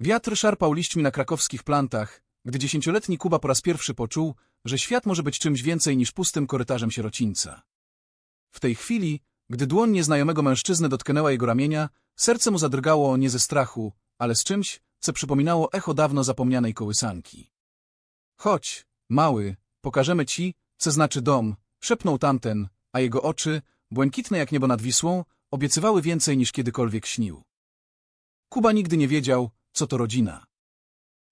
Wiatr szarpał liśćmi na krakowskich plantach, gdy dziesięcioletni Kuba po raz pierwszy poczuł, że świat może być czymś więcej niż pustym korytarzem sierocińca. W tej chwili, gdy dłoń nieznajomego mężczyzny dotknęła jego ramienia, serce mu zadrgało nie ze strachu, ale z czymś, co przypominało echo dawno zapomnianej kołysanki. Chodź, mały, pokażemy ci, co znaczy dom, szepnął tamten, a jego oczy, błękitne jak niebo nad Wisłą, obiecywały więcej niż kiedykolwiek śnił. Kuba nigdy nie wiedział, co to rodzina.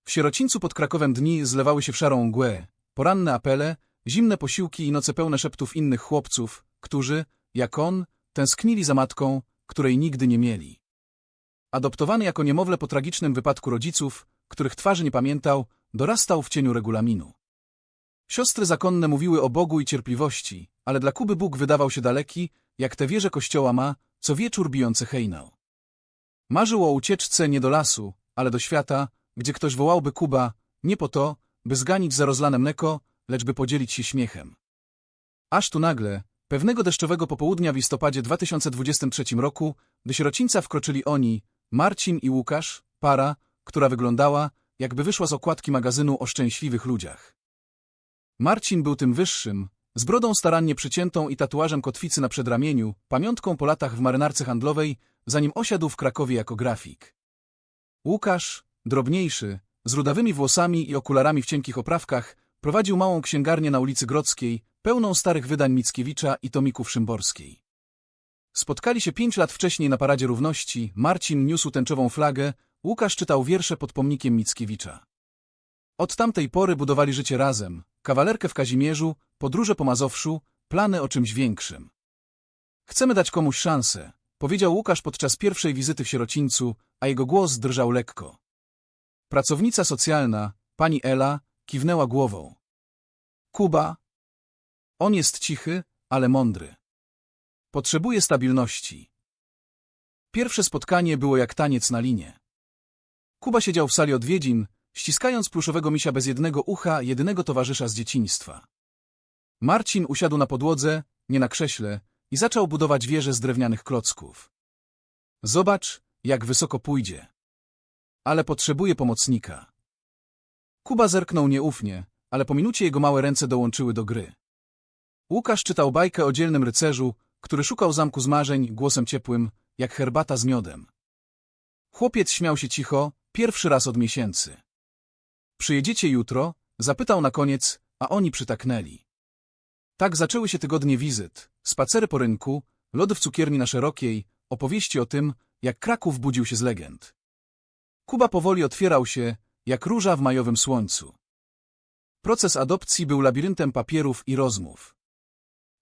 W sierocińcu pod Krakowem dni zlewały się w szarą mgłę, poranne apele, zimne posiłki i noce pełne szeptów innych chłopców, którzy, jak on, tęsknili za matką, której nigdy nie mieli. Adoptowany jako niemowlę po tragicznym wypadku rodziców, których twarzy nie pamiętał, dorastał w cieniu regulaminu. Siostry zakonne mówiły o Bogu i cierpliwości, ale dla Kuby Bóg wydawał się daleki, jak te wieże kościoła ma, co wieczór bijący hejnał. Marzył o ucieczce nie do lasu, ale do świata, gdzie ktoś wołałby Kuba, nie po to, by zganić za rozlanem mleko, lecz by podzielić się śmiechem. Aż tu nagle, pewnego deszczowego popołudnia w listopadzie 2023 roku, do sierocińca wkroczyli oni, Marcin i Łukasz, para, która wyglądała, jakby wyszła z okładki magazynu o szczęśliwych ludziach. Marcin był tym wyższym, z brodą starannie przyciętą i tatuażem kotwicy na przedramieniu, pamiątką po latach w marynarce handlowej, zanim osiadł w Krakowie jako grafik. Łukasz, drobniejszy, z rudawymi włosami i okularami w cienkich oprawkach, prowadził małą księgarnię na ulicy Grodzkiej, pełną starych wydań Mickiewicza i tomików Szymborskiej. Spotkali się pięć lat wcześniej na Paradzie Równości, Marcin niósł tęczową flagę, Łukasz czytał wiersze pod pomnikiem Mickiewicza. Od tamtej pory budowali życie razem, kawalerkę w Kazimierzu, podróże po Mazowszu, plany o czymś większym. Chcemy dać komuś szansę, powiedział Łukasz podczas pierwszej wizyty w sierocińcu, a jego głos drżał lekko. Pracownica socjalna, pani Ela, kiwnęła głową. Kuba? On jest cichy, ale mądry. Potrzebuje stabilności. Pierwsze spotkanie było jak taniec na linie. Kuba siedział w sali odwiedzin, ściskając pluszowego misia bez jednego ucha, jedynego towarzysza z dzieciństwa. Marcin usiadł na podłodze, nie na krześle, i zaczął budować wieżę z drewnianych klocków. Zobacz, jak wysoko pójdzie. Ale potrzebuje pomocnika. Kuba zerknął nieufnie, ale po minucie jego małe ręce dołączyły do gry. Łukasz czytał bajkę o dzielnym rycerzu, który szukał zamku z marzeń głosem ciepłym, jak herbata z miodem. Chłopiec śmiał się cicho, pierwszy raz od miesięcy. Przyjedziecie jutro? Zapytał na koniec, a oni przytaknęli. Tak zaczęły się tygodnie wizyt, spacery po rynku, lody w cukierni na Szerokiej, opowieści o tym, jak Kraków budził się z legend. Kuba powoli otwierał się, jak róża w majowym słońcu. Proces adopcji był labiryntem papierów i rozmów.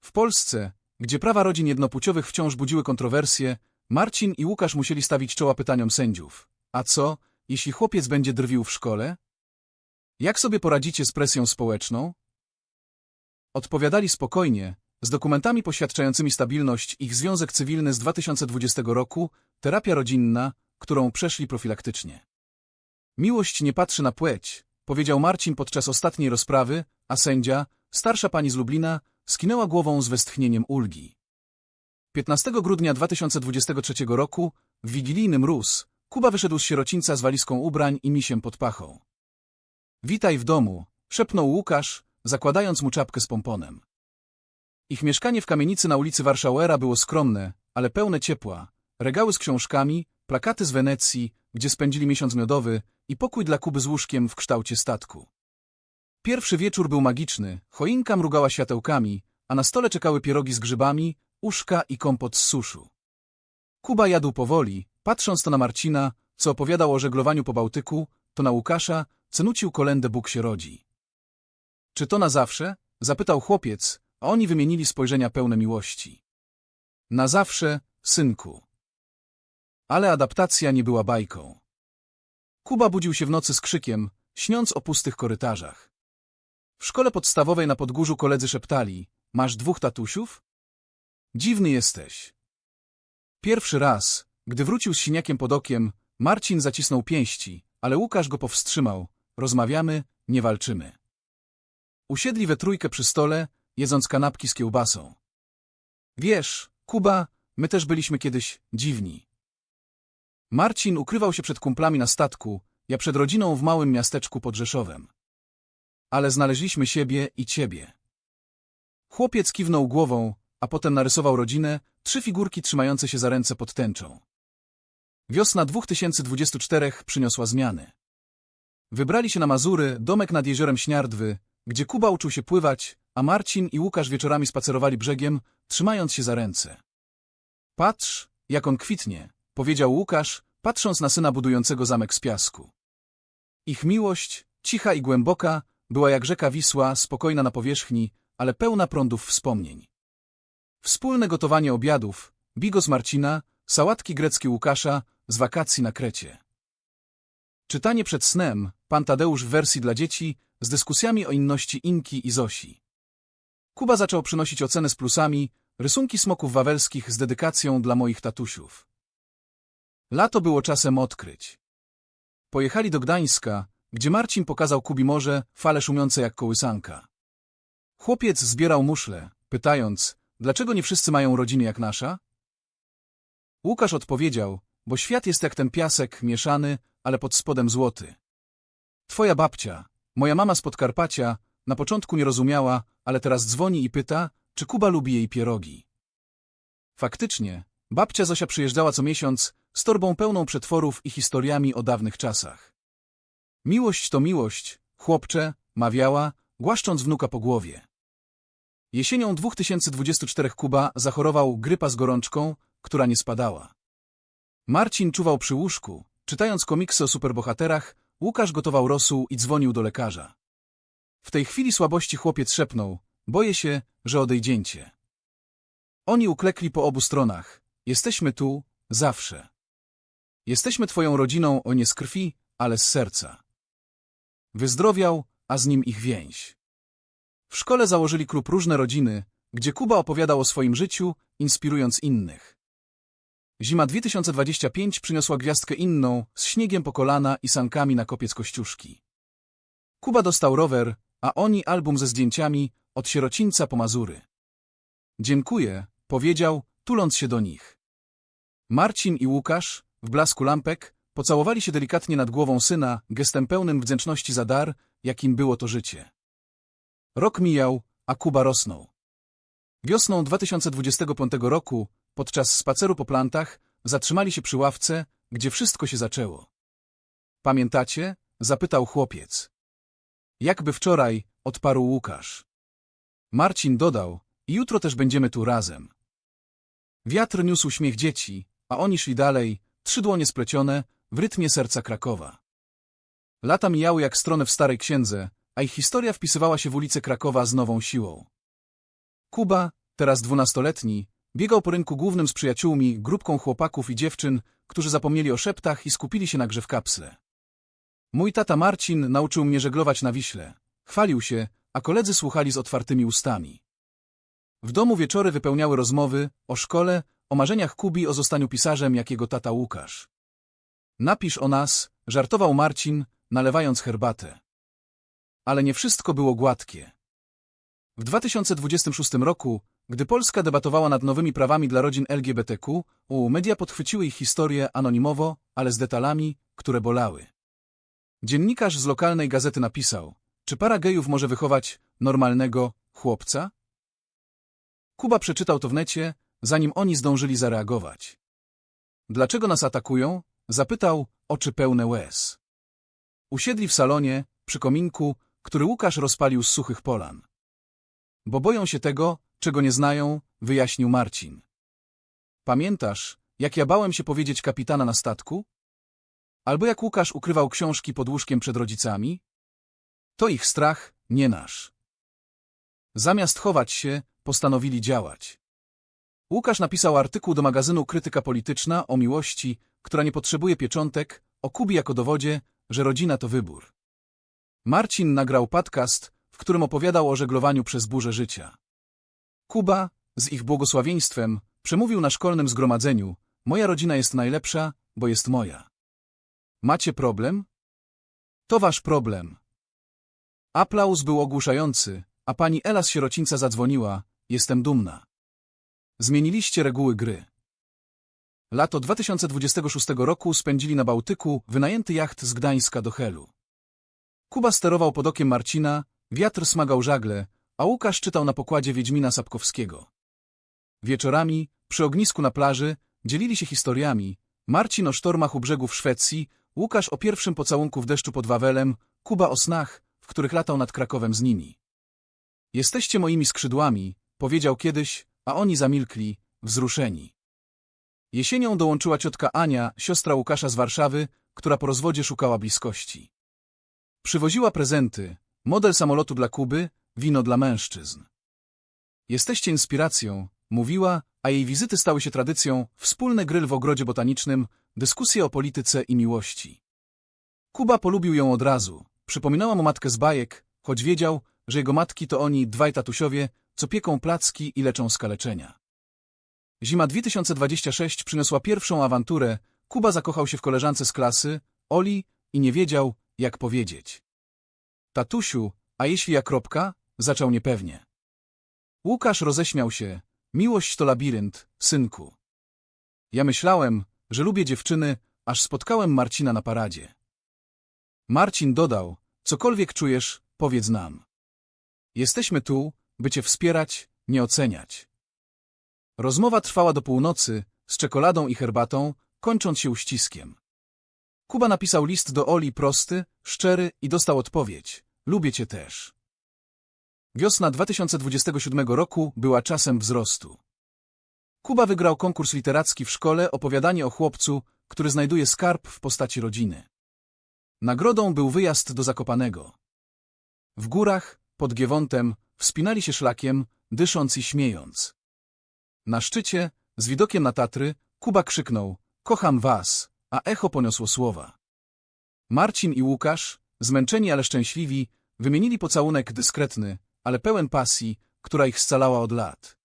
W Polsce, gdzie prawa rodzin jednopłciowych wciąż budziły kontrowersje, Marcin i Łukasz musieli stawić czoła pytaniom sędziów. A co, jeśli chłopiec będzie drwił w szkole? Jak sobie poradzicie z presją społeczną? Odpowiadali spokojnie, z dokumentami poświadczającymi stabilność ich związek cywilny z 2020 roku, terapia rodzinna, którą przeszli profilaktycznie. Miłość nie patrzy na płeć, powiedział Marcin podczas ostatniej rozprawy, a sędzia, starsza pani z Lublina, skinęła głową z westchnieniem ulgi. 15 grudnia 2023 roku, w wigilijny mróz, Kuba wyszedł z sierocińca z walizką ubrań i misiem pod pachą. Witaj w domu, szepnął Łukasz, zakładając mu czapkę z pomponem. Ich mieszkanie w kamienicy na ulicy Warszauera było skromne, ale pełne ciepła, regały z książkami, plakaty z Wenecji, gdzie spędzili miesiąc miodowy i pokój dla Kuby z łóżkiem w kształcie statku. Pierwszy wieczór był magiczny, choinka mrugała światełkami, a na stole czekały pierogi z grzybami, uszka i kompot z suszu. Kuba jadł powoli, patrząc to na Marcina, co opowiadał o żeglowaniu po Bałtyku, to na Łukasza, co nucił kolendę Bóg się rodzi. Czy to na zawsze? Zapytał chłopiec, oni wymienili spojrzenia pełne miłości. Na zawsze, synku. Ale adaptacja nie była bajką. Kuba budził się w nocy z krzykiem, śniąc o pustych korytarzach. W szkole podstawowej na Podgórzu koledzy szeptali, masz dwóch tatusiów? Dziwny jesteś. Pierwszy raz, gdy wrócił z siniakiem pod okiem, Marcin zacisnął pięści, ale Łukasz go powstrzymał. Rozmawiamy, nie walczymy. Usiedli we trójkę przy stole, jedząc kanapki z kiełbasą. Wiesz, Kuba, my też byliśmy kiedyś dziwni. Marcin ukrywał się przed kumplami na statku, ja przed rodziną w małym miasteczku pod Rzeszowem. Ale znaleźliśmy siebie i ciebie. Chłopiec kiwnął głową, a potem narysował rodzinę, trzy figurki trzymające się za ręce pod tęczą. Wiosna 2024 przyniosła zmiany. Wybrali się na Mazury, domek nad jeziorem Śniardwy, gdzie Kuba uczył się pływać, a Marcin i Łukasz wieczorami spacerowali brzegiem, trzymając się za ręce. Patrz, jak on kwitnie, powiedział Łukasz, patrząc na syna budującego zamek z piasku. Ich miłość, cicha i głęboka, była jak rzeka Wisła, spokojna na powierzchni, ale pełna prądów wspomnień. Wspólne gotowanie obiadów, bigos Marcina, sałatki greckie Łukasza, z wakacji na Krecie. Czytanie przed snem, pan Tadeusz w wersji dla dzieci, z dyskusjami o inności Inki i Zosi. Kuba zaczął przynosić oceny z plusami, rysunki smoków wawelskich z dedykacją dla moich tatusiów. Lato było czasem odkryć. Pojechali do Gdańska, gdzie Marcin pokazał Kubi morze, fale szumiące jak kołysanka. Chłopiec zbierał muszle, pytając, dlaczego nie wszyscy mają rodziny jak nasza? Łukasz odpowiedział, bo świat jest jak ten piasek, mieszany, ale pod spodem złoty. Twoja babcia, moja mama z Podkarpacia, na początku nie rozumiała, ale teraz dzwoni i pyta, czy Kuba lubi jej pierogi. Faktycznie, babcia Zosia przyjeżdżała co miesiąc z torbą pełną przetworów i historiami o dawnych czasach. Miłość to miłość, chłopcze, mawiała, głaszcząc wnuka po głowie. Jesienią 2024 Kuba zachorował grypa z gorączką, która nie spadała. Marcin czuwał przy łóżku, czytając komiksy o superbohaterach, Łukasz gotował rosół i dzwonił do lekarza. W tej chwili słabości chłopiec szepnął, boję się, że odejdziecie. Oni uklekli po obu stronach. Jesteśmy tu, zawsze. Jesteśmy twoją rodziną o nie z krwi, ale z serca. Wyzdrowiał, a z nim ich więź. W szkole założyli klub Różne Rodziny, gdzie Kuba opowiadał o swoim życiu, inspirując innych. Zima 2025 przyniosła gwiazdkę inną, z śniegiem po kolana i sankami na kopiec Kościuszki. Kuba dostał rower, a oni album ze zdjęciami od sierocińca po Mazury. Dziękuję, powiedział, tuląc się do nich. Marcin i Łukasz, w blasku lampek, pocałowali się delikatnie nad głową syna, gestem pełnym wdzięczności za dar, jakim było to życie. Rok mijał, a Kuba rosnął. Wiosną 2025 roku, podczas spaceru po plantach, zatrzymali się przy ławce, gdzie wszystko się zaczęło. Pamiętacie? zapytał chłopiec. Jakby wczoraj, odparł Łukasz. Marcin dodał, jutro też będziemy tu razem. Wiatr niósł śmiech dzieci, a oni szli dalej, trzy dłonie splecione, w rytmie serca Krakowa. Lata mijały jak stronę w starej księdze, a ich historia wpisywała się w ulice Krakowa z nową siłą. Kuba, teraz dwunastoletni, biegał po rynku głównym z przyjaciółmi, grupką chłopaków i dziewczyn, którzy zapomnieli o szeptach i skupili się na grze w kapsle. Mój tata Marcin nauczył mnie żeglować na Wiśle. Chwalił się, a koledzy słuchali z otwartymi ustami. W domu wieczory wypełniały rozmowy o szkole, o marzeniach Kubi o zostaniu pisarzem jak jego tata Łukasz. Napisz o nas, żartował Marcin, nalewając herbatę. Ale nie wszystko było gładkie. W 2026 roku, gdy Polska debatowała nad nowymi prawami dla rodzin LGBTQ, u media podchwyciły ich historię anonimowo, ale z detalami, które bolały. Dziennikarz z lokalnej gazety napisał, czy para gejów może wychować normalnego chłopca? Kuba przeczytał to w necie, zanim oni zdążyli zareagować. Dlaczego nas atakują? Zapytał, oczy pełne łez. Usiedli w salonie, przy kominku, który Łukasz rozpalił z suchych polan. Bo boją się tego, czego nie znają, wyjaśnił Marcin. Pamiętasz, jak ja bałem się powiedzieć kapitana na statku? Albo jak Łukasz ukrywał książki pod łóżkiem przed rodzicami? To ich strach, nie nasz. Zamiast chować się, postanowili działać. Łukasz napisał artykuł do magazynu Krytyka Polityczna o miłości, która nie potrzebuje pieczątek, o Kubi jako dowodzie, że rodzina to wybór. Marcin nagrał podcast, w którym opowiadał o żeglowaniu przez burzę życia. Kuba, z ich błogosławieństwem, przemówił na szkolnym zgromadzeniu Moja rodzina jest najlepsza, bo jest moja. Macie problem? To wasz problem. Aplauz był ogłuszający, a pani Ela z sierocińca zadzwoniła. Jestem dumna. Zmieniliście reguły gry. Lato 2026 roku spędzili na Bałtyku wynajęty jacht z Gdańska do Helu. Kuba sterował pod okiem Marcina, wiatr smagał żagle, a Łukasz czytał na pokładzie Wiedźmina Sapkowskiego. Wieczorami, przy ognisku na plaży, dzielili się historiami. Marcin o sztormach u brzegów Szwecji, Łukasz o pierwszym pocałunku w deszczu pod Wawelem, Kuba o snach, w których latał nad Krakowem z nimi. Jesteście moimi skrzydłami, powiedział kiedyś, a oni zamilkli, wzruszeni. Jesienią dołączyła ciotka Ania, siostra Łukasza z Warszawy, która po rozwodzie szukała bliskości. Przywoziła prezenty, model samolotu dla Kuby, wino dla mężczyzn. Jesteście inspiracją, mówiła, a jej wizyty stały się tradycją, wspólny gryl w ogrodzie botanicznym, dyskusje o polityce i miłości. Kuba polubił ją od razu, przypominała mu matkę z bajek, choć wiedział, że jego matki to oni, dwaj tatusiowie, co pieką placki i leczą skaleczenia. Zima 2026 przyniosła pierwszą awanturę, Kuba zakochał się w koleżance z klasy, Oli, i nie wiedział, jak powiedzieć. Tatusiu, a jeśli ja kropka? Zaczął niepewnie. Łukasz roześmiał się. Miłość to labirynt, synku. Ja myślałem, że lubię dziewczyny, aż spotkałem Marcina na paradzie. Marcin dodał, cokolwiek czujesz, powiedz nam. Jesteśmy tu, by cię wspierać, nie oceniać. Rozmowa trwała do północy, z czekoladą i herbatą, kończąc się uściskiem. Kuba napisał list do Oli prosty, szczery i dostał odpowiedź. Lubię cię też. Wiosna 2027 roku była czasem wzrostu. Kuba wygrał konkurs literacki w szkole opowiadanie o chłopcu, który znajduje skarb w postaci rodziny. Nagrodą był wyjazd do Zakopanego. W górach, pod Giewontem, wspinali się szlakiem, dysząc i śmiejąc. Na szczycie, z widokiem na Tatry, Kuba krzyknął — kocham was, a echo poniosło słowa. Marcin i Łukasz, zmęczeni ale szczęśliwi, wymienili pocałunek dyskretny, ale pełen pasji, która ich scalała od lat.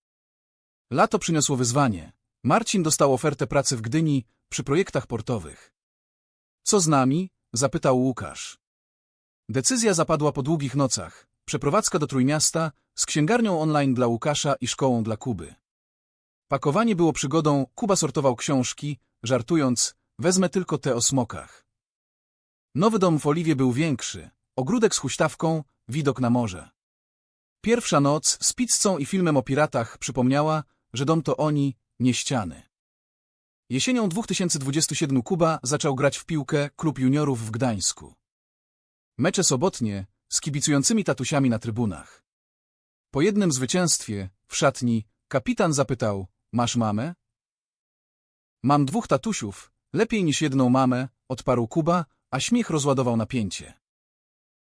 Lato przyniosło wyzwanie. Marcin dostał ofertę pracy w Gdyni przy projektach portowych. Co z nami? zapytał Łukasz. Decyzja zapadła po długich nocach. Przeprowadzka do Trójmiasta z księgarnią online dla Łukasza i szkołą dla Kuby. Pakowanie było przygodą, Kuba sortował książki, żartując, wezmę tylko te o smokach. Nowy dom w Oliwie był większy, ogródek z huśtawką, widok na morze. Pierwsza noc z pizzą i filmem o piratach przypomniała, że dom to oni, nie ściany. Jesienią 2027 Kuba zaczął grać w piłkę klub juniorów w Gdańsku. Mecze sobotnie z kibicującymi tatusiami na trybunach. Po jednym zwycięstwie, w szatni, kapitan zapytał, masz mamę? Mam dwóch tatusiów, lepiej niż jedną mamę, odparł Kuba, a śmiech rozładował napięcie.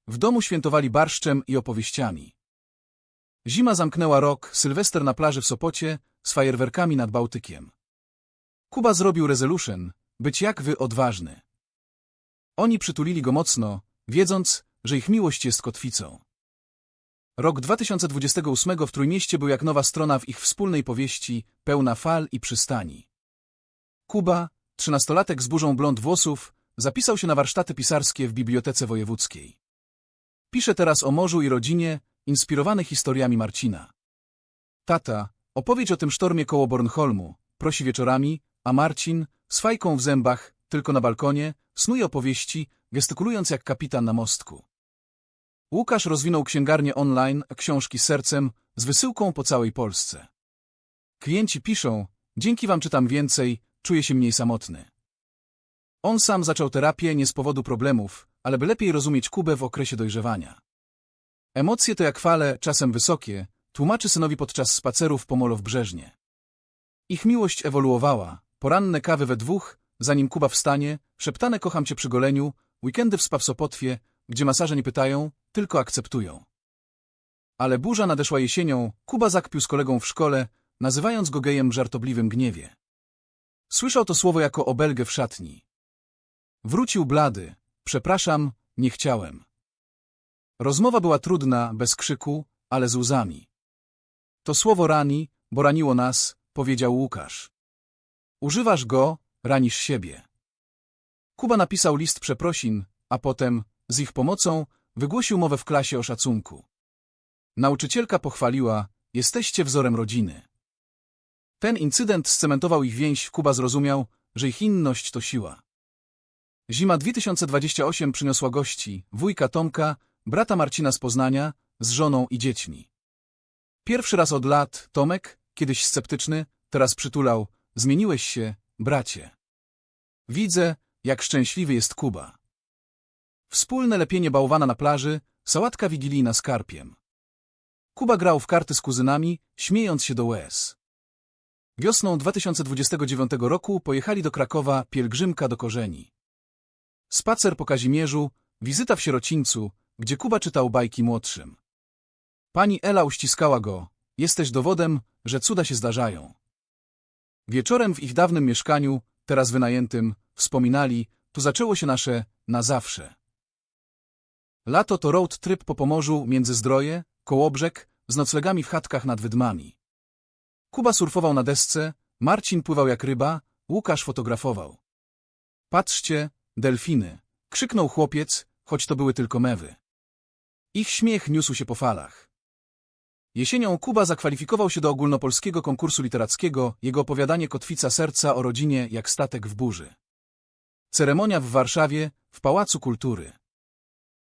W domu świętowali barszczem i opowieściami. Zima zamknęła rok, Sylwester na plaży w Sopocie, z fajerwerkami nad Bałtykiem. Kuba zrobił resolution, być jak wy odważny. Oni przytulili go mocno, wiedząc, że ich miłość jest kotwicą. Rok 2028 w Trójmieście był jak nowa strona w ich wspólnej powieści, pełna fal i przystani. Kuba, trzynastolatek z burzą blond włosów, zapisał się na warsztaty pisarskie w Bibliotece Wojewódzkiej. Pisze teraz o morzu i rodzinie, inspirowany historiami Marcina. Tata, opowiedź o tym sztormie koło Bornholmu, prosi wieczorami, a Marcin, z fajką w zębach, tylko na balkonie, snuje opowieści, gestykulując jak kapitan na mostku. Łukasz rozwinął księgarnię online, książki sercem, z wysyłką po całej Polsce. Klienci piszą, dzięki wam czytam więcej, czuję się mniej samotny. On sam zaczął terapię nie z powodu problemów, ale by lepiej rozumieć Kubę w okresie dojrzewania. Emocje to jak fale, czasem wysokie, tłumaczy synowi podczas spacerów po molo w Brzeżnie. Ich miłość ewoluowała, poranne kawy we dwóch, zanim Kuba wstanie, szeptane kocham cię przy goleniu, weekendy w spa w Sopotwie, gdzie masaże nie pytają, tylko akceptują. Ale burza nadeszła jesienią, Kuba zakpił z kolegą w szkole, nazywając go gejem w żartobliwym gniewie. Słyszał to słowo jako obelgę w szatni. Wrócił blady. Przepraszam, nie chciałem. Rozmowa była trudna, bez krzyku, ale z łzami. To słowo rani, bo raniło nas, powiedział Łukasz. Używasz go, ranisz siebie. Kuba napisał list przeprosin, a potem, z ich pomocą, wygłosił mowę w klasie o szacunku. Nauczycielka pochwaliła, jesteście wzorem rodziny. Ten incydent scementował ich więź, Kuba zrozumiał, że ich inność to siła. Zima 2028 przyniosła gości, wujka Tomka, brata Marcina z Poznania, z żoną i dziećmi. Pierwszy raz od lat, Tomek, kiedyś sceptyczny, teraz przytulał, zmieniłeś się, bracie. Widzę, jak szczęśliwy jest Kuba. Wspólne lepienie bałwana na plaży, sałatka wigilijna z karpiem. Kuba grał w karty z kuzynami, śmiejąc się do łez. Wiosną 2029 roku pojechali do Krakowa pielgrzymka do korzeni. Spacer po Kazimierzu, wizyta w sierocińcu, gdzie Kuba czytał bajki młodszym. Pani Ela uściskała go. Jesteś dowodem, że cuda się zdarzają. Wieczorem w ich dawnym mieszkaniu, teraz wynajętym, wspominali, tu zaczęło się nasze na zawsze. Lato to road trip po Pomorzu między Zdroje, Kołobrzeg, z noclegami w chatkach nad Wydmami. Kuba surfował na desce, Marcin pływał jak ryba, Łukasz fotografował. Patrzcie, delfiny, krzyknął chłopiec, choć to były tylko mewy. Ich śmiech niósł się po falach. Jesienią Kuba zakwalifikował się do ogólnopolskiego konkursu literackiego, jego opowiadanie Kotwica Serca o rodzinie jak statek w burzy. Ceremonia w Warszawie, w Pałacu Kultury.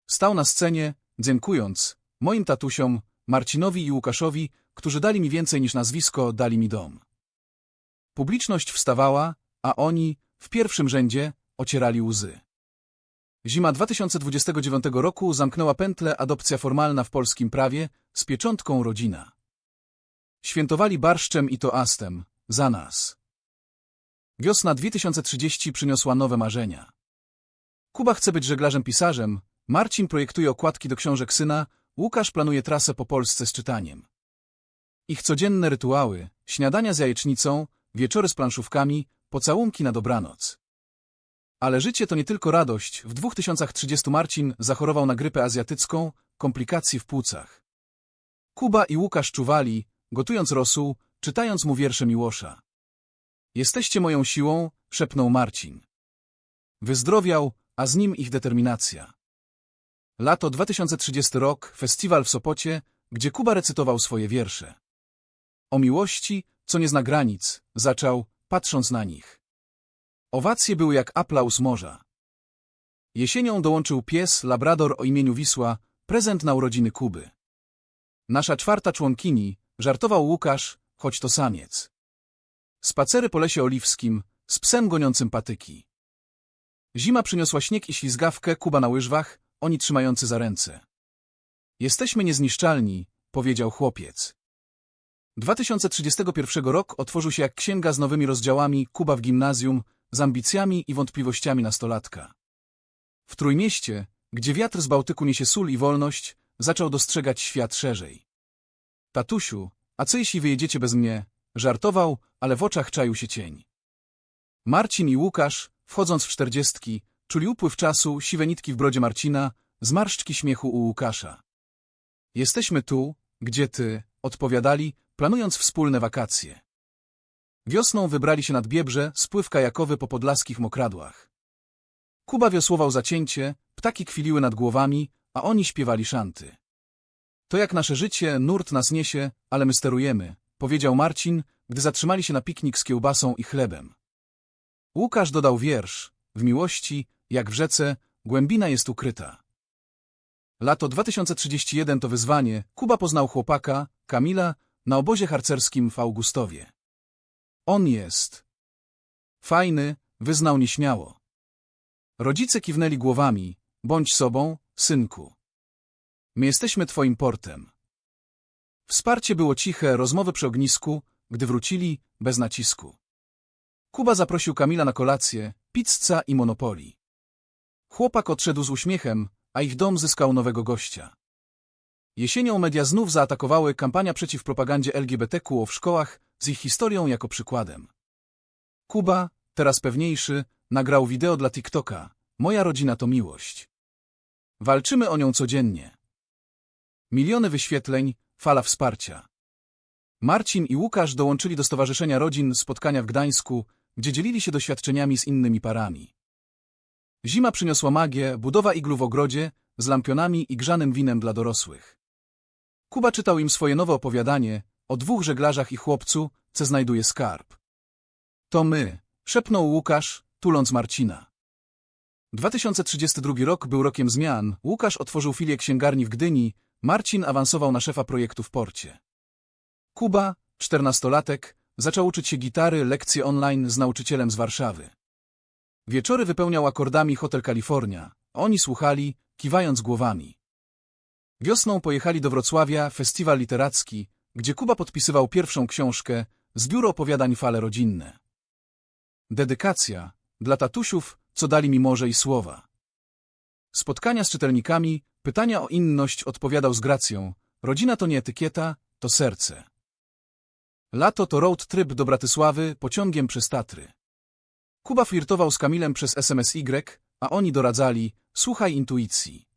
Stał na scenie, dziękując moim tatusiom, Marcinowi i Łukaszowi, którzy dali mi więcej niż nazwisko, dali mi dom. Publiczność wstawała, a oni, w pierwszym rzędzie, ocierali łzy. Zima 2029 roku zamknęła pętlę adopcja formalna w polskim prawie z pieczątką rodzina. Świętowali barszczem i toastem, za nas. Wiosna 2030 przyniosła nowe marzenia. Kuba chce być żeglarzem-pisarzem, Marcin projektuje okładki do książek syna, Łukasz planuje trasę po Polsce z czytaniem. Ich codzienne rytuały, śniadania z jajecznicą, wieczory z planszówkami, pocałunki na dobranoc. Ale życie to nie tylko radość. W 2030 Marcin zachorował na grypę azjatycką, komplikacji w płucach. Kuba i Łukasz czuwali, gotując rosół, czytając mu wiersze Miłosza. Jesteście moją siłą, szepnął Marcin. Wyzdrowiał, a z nim ich determinacja. Lato 2030 rok, festiwal w Sopocie, gdzie Kuba recytował swoje wiersze. O miłości, co nie zna granic, zaczął, patrząc na nich. Owacje były jak aplauz morza. Jesienią dołączył pies, labrador o imieniu Wisła, prezent na urodziny Kuby. Nasza czwarta członkini, żartował Łukasz, choć to samiec. Spacery po lesie oliwskim, z psem goniącym patyki. Zima przyniosła śnieg i ślizgawkę, Kuba na łyżwach, oni trzymający za ręce. Jesteśmy niezniszczalni, powiedział chłopiec. 2031 rok otworzył się jak księga z nowymi rozdziałami, Kuba w gimnazjum, z ambicjami i wątpliwościami nastolatka. W Trójmieście, gdzie wiatr z Bałtyku niesie sól i wolność, zaczął dostrzegać świat szerzej. Tatusiu, a co jeśli wyjedziecie bez mnie? Żartował, ale w oczach czaił się cień. Marcin i Łukasz, wchodząc w czterdziestki, czuli upływ czasu, siwe nitki w brodzie Marcina, zmarszczki śmiechu u Łukasza. Jesteśmy tu, gdzie ty, odpowiadali, planując wspólne wakacje. Wiosną wybrali się nad Biebrze, spływ kajakowy po podlaskich mokradłach. Kuba wiosłował zacięcie, ptaki kwiliły nad głowami, a oni śpiewali szanty. To jak nasze życie, nurt nas niesie, ale my sterujemy, powiedział Marcin, gdy zatrzymali się na piknik z kiełbasą i chlebem. Łukasz dodał wiersz, w miłości, jak w rzece, głębina jest ukryta. Lato 2031 to wyzwanie, Kuba poznał chłopaka, Kamila, na obozie harcerskim w Augustowie. On jest. Fajny, wyznał nieśmiało. Rodzice kiwnęli głowami. Bądź sobą, synku. My jesteśmy twoim portem. Wsparcie było ciche, rozmowy przy ognisku, gdy wrócili, bez nacisku. Kuba zaprosił Kamila na kolację, pizza i monopoli. Chłopak odszedł z uśmiechem, a ich dom zyskał nowego gościa. Jesienią media znów zaatakowały kampania przeciw propagandzie LGBTQ w szkołach z ich historią jako przykładem. Kuba, teraz pewniejszy, nagrał wideo dla TikToka. Moja rodzina to miłość. Walczymy o nią codziennie. Miliony wyświetleń, fala wsparcia. Marcin i Łukasz dołączyli do Stowarzyszenia Rodzin spotkania w Gdańsku, gdzie dzielili się doświadczeniami z innymi parami. Zima przyniosła magię, budowa iglu w ogrodzie, z lampionami i grzanym winem dla dorosłych. Kuba czytał im swoje nowe opowiadanie, o dwóch żeglarzach i chłopcu, co znajduje skarb. To my, szepnął Łukasz, tuląc Marcina. 2032 rok był rokiem zmian, Łukasz otworzył filię księgarni w Gdyni, Marcin awansował na szefa projektu w porcie. Kuba, czternastolatek, zaczął uczyć się gitary, lekcje online z nauczycielem z Warszawy. Wieczory wypełniał akordami Hotel California, a oni słuchali, kiwając głowami. Wiosną pojechali do Wrocławia festiwal literacki, gdzie Kuba podpisywał pierwszą książkę Zbiór opowiadań Fale rodzinne. Dedykacja dla tatusiów, co dali mi morze i słowa. Spotkania z czytelnikami, pytania o inność odpowiadał z gracją. Rodzina to nie etykieta, to serce. Lato to road trip do Bratysławy pociągiem przez Tatry. Kuba flirtował z Kamilem przez SMSY, a oni doradzali, słuchaj intuicji.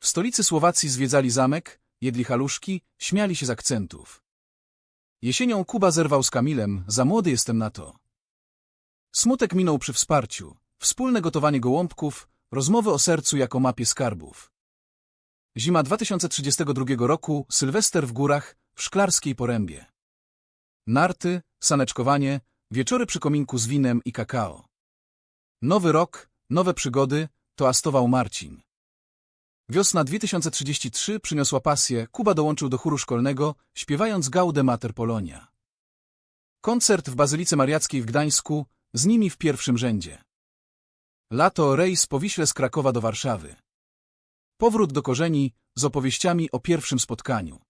W stolicy Słowacji zwiedzali zamek, jedli haluszki, śmiali się z akcentów. Jesienią Kuba zerwał z Kamilem, za młody jestem na to. Smutek minął przy wsparciu, wspólne gotowanie gołąbków, rozmowy o sercu jako mapie skarbów. Zima 2032 roku, Sylwester w górach, w Szklarskiej Porębie. Narty, saneczkowanie, wieczory przy kominku z winem i kakao. Nowy rok, nowe przygody, toastował Marcin. Wiosna 2033 przyniosła pasję, Kuba dołączył do chóru szkolnego, śpiewając Gaude Mater Polonia. Koncert w Bazylice Mariackiej w Gdańsku, z nimi w pierwszym rzędzie. Lato rejs po Wiśle z Krakowa do Warszawy. Powrót do korzeni z opowieściami o pierwszym spotkaniu.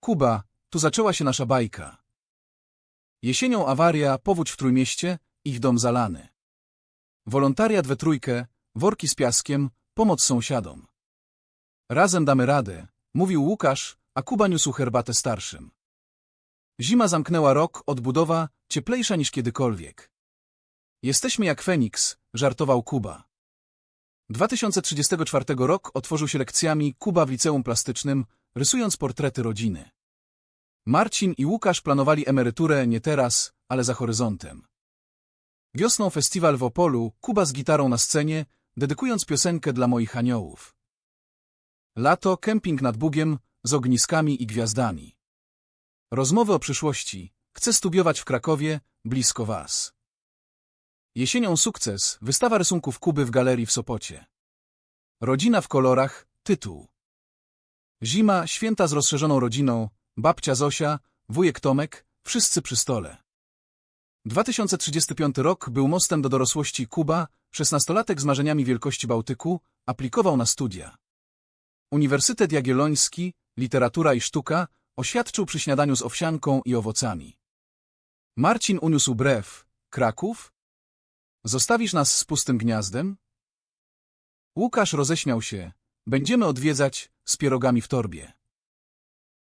Kuba, tu zaczęła się nasza bajka. Jesienią awaria, powódź w Trójmieście, ich dom zalany. Wolontariat we trójkę, worki z piaskiem, pomoc sąsiadom. Razem damy radę, mówił Łukasz, a Kuba niósł herbatę starszym. Zima zamknęła rok, odbudowa cieplejsza niż kiedykolwiek. Jesteśmy jak Feniks, żartował Kuba. 2034 rok otworzył się lekcjami Kuba w liceum plastycznym, rysując portrety rodziny. Marcin i Łukasz planowali emeryturę nie teraz, ale za horyzontem. Wiosną festiwal w Opolu, Kuba z gitarą na scenie, dedykując piosenkę dla moich aniołów. Lato, kemping nad Bugiem, z ogniskami i gwiazdami. Rozmowy o przyszłości. Chcę studiować w Krakowie, blisko Was. Jesienią sukces, wystawa rysunków Kuby w galerii w Sopocie. Rodzina w kolorach, tytuł. Zima, święta z rozszerzoną rodziną, babcia Zosia, wujek Tomek, wszyscy przy stole. 2035 rok był mostem do dorosłości Kuba, szesnastolatek z marzeniami wielkości Bałtyku, aplikował na studia. Uniwersytet Jagielloński, literatura i sztuka, oświadczył przy śniadaniu z owsianką i owocami. Marcin uniósł brew. Kraków? Zostawisz nas z pustym gniazdem? Łukasz roześmiał się. Będziemy odwiedzać z pierogami w torbie.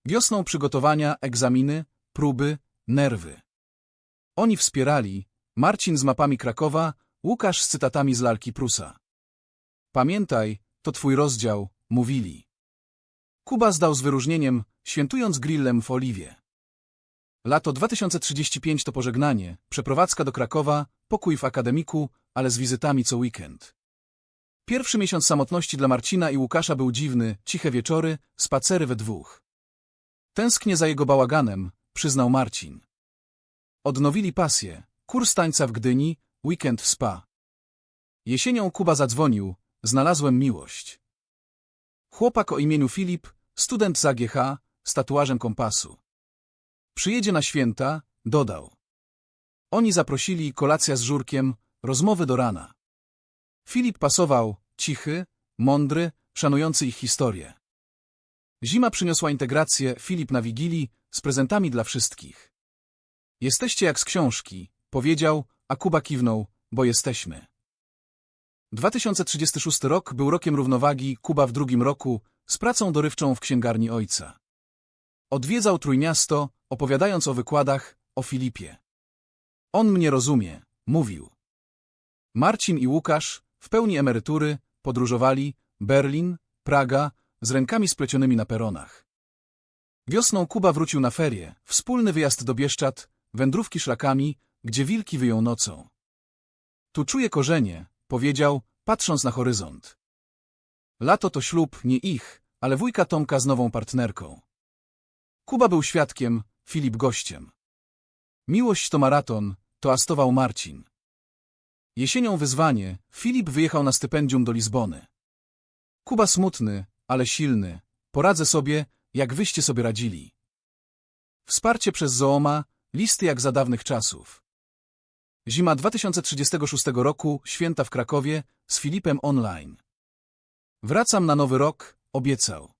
Wiosną przygotowania, egzaminy, próby, nerwy. Oni wspierali, Marcin z mapami Krakowa, Łukasz z cytatami z lalki Prusa. Pamiętaj, to twój rozdział, mówili. Kuba zdał z wyróżnieniem, świętując grillem w Oliwie. Lato 2035 to pożegnanie, przeprowadzka do Krakowa, pokój w akademiku, ale z wizytami co weekend. Pierwszy miesiąc samotności dla Marcina i Łukasza był dziwny, ciche wieczory, spacery we dwóch. Tęsknię za jego bałaganem, przyznał Marcin. Odnowili pasję, kurs tańca w Gdyni, weekend w spa. Jesienią Kuba zadzwonił, znalazłem miłość. Chłopak o imieniu Filip, student z AGH, z tatuażem kompasu. Przyjedzie na święta, dodał. Oni zaprosili kolacja z żurkiem, rozmowy do rana. Filip pasował, cichy, mądry, szanujący ich historię. Zima przyniosła integrację, Filip na Wigilii, z prezentami dla wszystkich. Jesteście jak z książki, powiedział, a Kuba kiwnął, bo jesteśmy. 2036 rok był rokiem równowagi, Kuba w drugim roku, z pracą dorywczą w księgarni ojca. Odwiedzał Trójmiasto, opowiadając o wykładach, o Filipie. On mnie rozumie, mówił. Marcin i Łukasz, w pełni emerytury, podróżowali, Berlin, Praga, z rękami splecionymi na peronach. Wiosną Kuba wrócił na ferie, wspólny wyjazd do Bieszczad, wędrówki szlakami, gdzie wilki wyją nocą. Tu czuję korzenie, powiedział, patrząc na horyzont. Lato to ślub nie ich, ale wujka Tomka z nową partnerką. Kuba był świadkiem, Filip gościem. Miłość to maraton, toastował Marcin. Jesienią wyzwanie, Filip wyjechał na stypendium do Lizbony. Kuba smutny, ale silny. Poradzę sobie, jak wyście sobie radzili. Wsparcie przez Zooma, listy jak za dawnych czasów. Zima 2036 roku, święta w Krakowie, z Filipem online. Wracam na nowy rok, obiecał.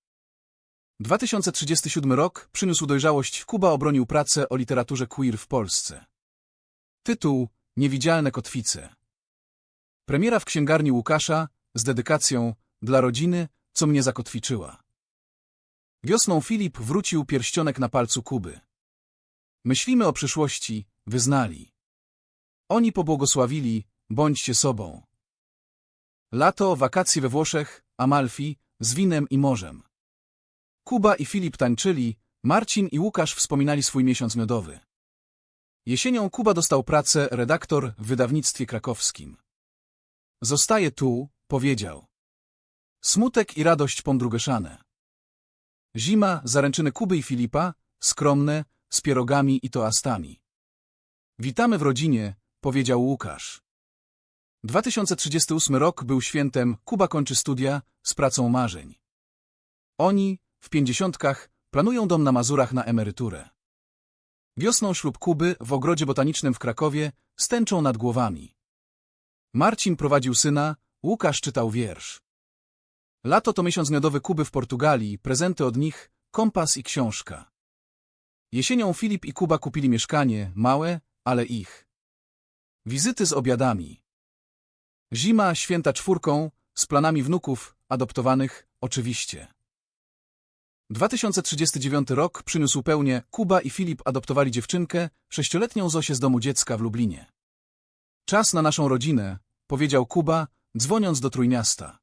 2037 rok przyniósł dojrzałość, Kuba obronił pracę o literaturze queer w Polsce. Tytuł Niewidzialne kotwice. Premiera w księgarni Łukasza z dedykacją dla rodziny, co mnie zakotwiczyła. Wiosną Filip wrócił pierścionek na palcu Kuby. Myślimy o przyszłości, wyznali. Oni pobłogosławili, bądźcie sobą. Lato, wakacje we Włoszech, Amalfi, z winem i morzem. Kuba i Filip tańczyli, Marcin i Łukasz wspominali swój miesiąc miodowy. Jesienią Kuba dostał pracę redaktor w wydawnictwie krakowskim. Zostaje tu, powiedział. Smutek i radość pondrugeszane. Zima, zaręczyny Kuby i Filipa, skromne, z pierogami i toastami. Witamy w rodzinie, powiedział Łukasz. 2038 rok był świętem, Kuba kończy studia z pracą marzeń. Oni, w pięćdziesiątkach, planują dom na Mazurach na emeryturę. Wiosną ślub Kuby w ogrodzie botanicznym w Krakowie z tęczą nad głowami. Marcin prowadził syna, Łukasz czytał wiersz. Lato to miesiąc miodowy Kuby w Portugalii, prezenty od nich, kompas i książka. Jesienią Filip i Kuba kupili mieszkanie, małe, ale ich. Wizyty z obiadami. Zima, święta czwórką, z planami wnuków, adoptowanych, oczywiście. 2039 rok przyniósł pełnię, Kuba i Filip adoptowali dziewczynkę, sześcioletnią Zosię z domu dziecka w Lublinie. Czas na naszą rodzinę, powiedział Kuba, dzwoniąc do Trójmiasta.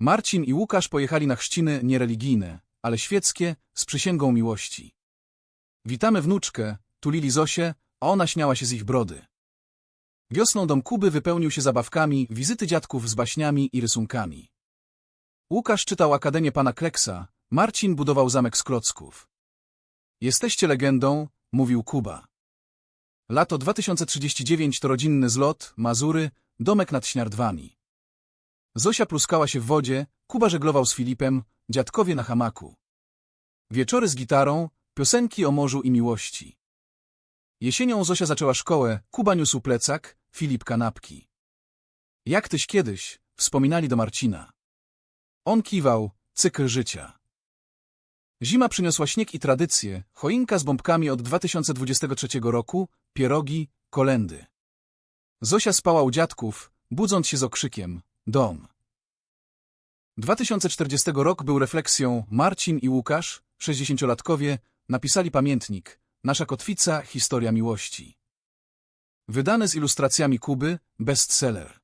Marcin i Łukasz pojechali na chrzciny niereligijne, ale świeckie, z przysięgą miłości. Witamy wnuczkę, tulili Zosię, a ona śmiała się z ich brody. Wiosną dom Kuby wypełnił się zabawkami, wizyty dziadków z baśniami i rysunkami. Łukasz czytał Akademię Pana Kleksa, Marcin budował zamek z klocków. Jesteście legendą, mówił Kuba. Lato 2039 to rodzinny zlot, Mazury, domek nad Śniardwami. Zosia pluskała się w wodzie, Kuba żeglował z Filipem, dziadkowie na hamaku. Wieczory z gitarą, piosenki o morzu i miłości. Jesienią Zosia zaczęła szkołę, Kuba niósł plecak, Filip kanapki. Jak tyś kiedyś, wspominali do Marcina. On kiwał, cykl życia. Zima przyniosła śnieg i tradycje, choinka z bombkami od 2023 roku, pierogi, kolendy. Zosia spała u dziadków, budząc się z okrzykiem, dom. 2040 rok był refleksją, Marcin i Łukasz, 60-latkowie, napisali pamiętnik, nasza kotwica, historia miłości. Wydane z ilustracjami Kuby, bestseller.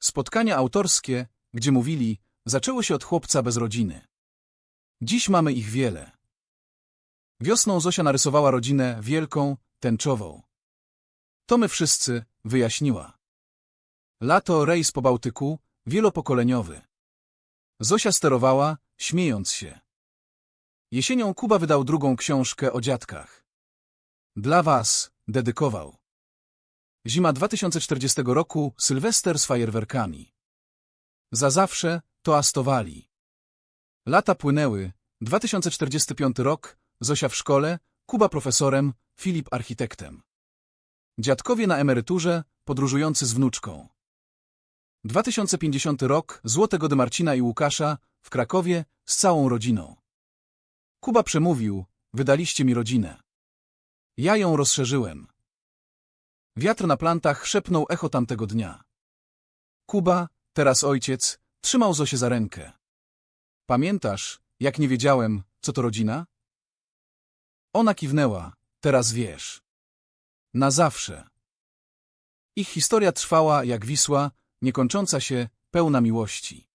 Spotkania autorskie, gdzie mówili, zaczęło się od chłopca bez rodziny. Dziś mamy ich wiele. Wiosną Zosia narysowała rodzinę wielką, tęczową. To my wszyscy, wyjaśniła. Lato rejs po Bałtyku, wielopokoleniowy. Zosia sterowała, śmiejąc się. Jesienią Kuba wydał drugą książkę o dziadkach. Dla was, dedykował. Zima 2040 roku, Sylwester z fajerwerkami. Za zawsze toastowali. Lata płynęły, 2045 rok, Zosia w szkole, Kuba profesorem, Filip architektem. Dziadkowie na emeryturze, podróżujący z wnuczką. 2050 rok, Złote Gody Marcina i Łukasza, w Krakowie, z całą rodziną. Kuba przemówił, wydaliście mi rodzinę. Ja ją rozszerzyłem. Wiatr na plantach szepnął echo tamtego dnia. Kuba, teraz ojciec, trzymał Zosię za rękę. Pamiętasz, jak nie wiedziałem, co to rodzina? Ona kiwnęła, teraz wiesz. Na zawsze. Ich historia trwała jak Wisła, niekończąca się, pełna miłości.